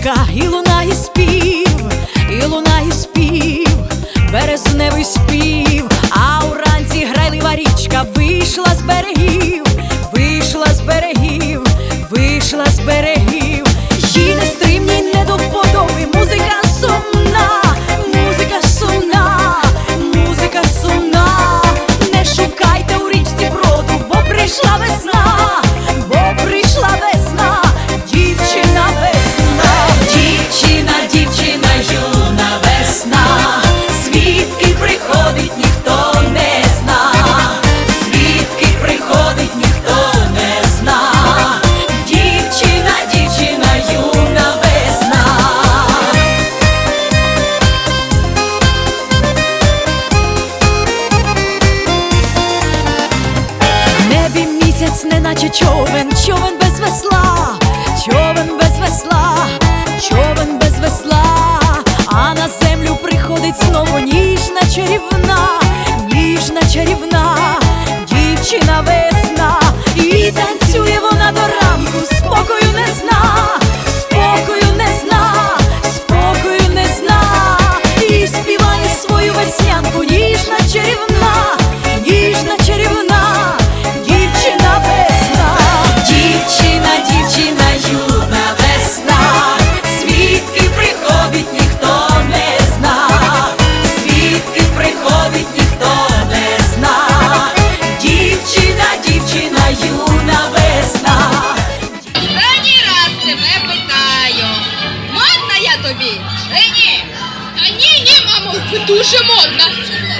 Річка і луна. Наче човен, човен без весла, тебе питаю. Модна я тобі? Чи ні? Та ні, ні, мамо, ви дуже модна.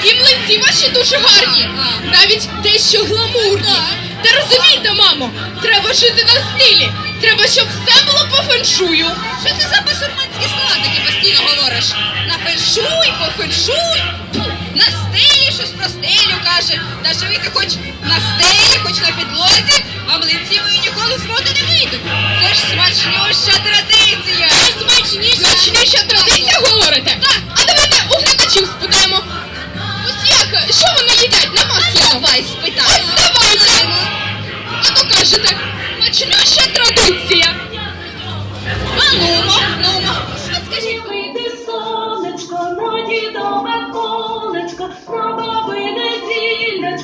І млинці ваші дуже гарні. Навіть дещо гламурні. Та розумієте, мамо, треба жити на стилі. Треба, щоб все було по феншую. Що це за басурманські слова такі постійно говориш? На феншуй, пофеншуй, Фу, на стелі щось про стелю каже. Та живити хоч на стелі, хоч на підлозі, а млинці мої ніколи з моди не вийдуть. Це ж смачнюща традиція.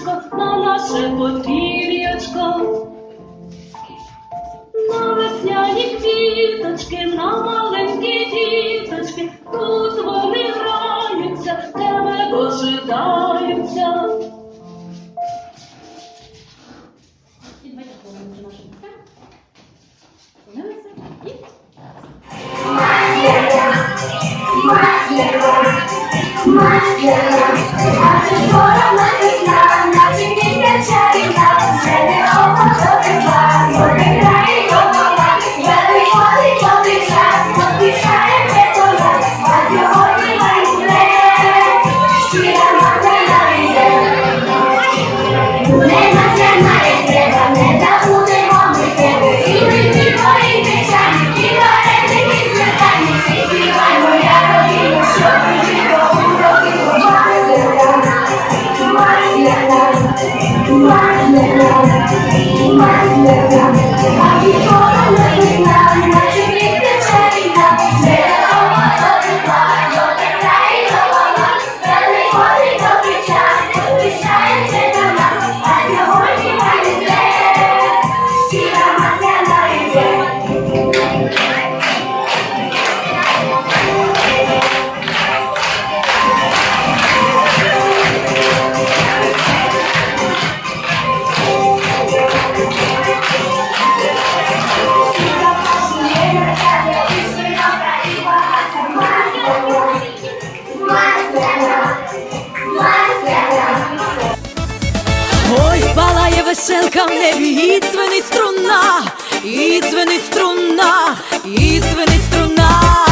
Зіллячко, на наше подвір'ячко. На весняні квіточки, на маленькі діточки, тут вони граються, тебе дожидаються. Не Пишенка в небі, і дзвенить струна, і дзвенить струна, і струна.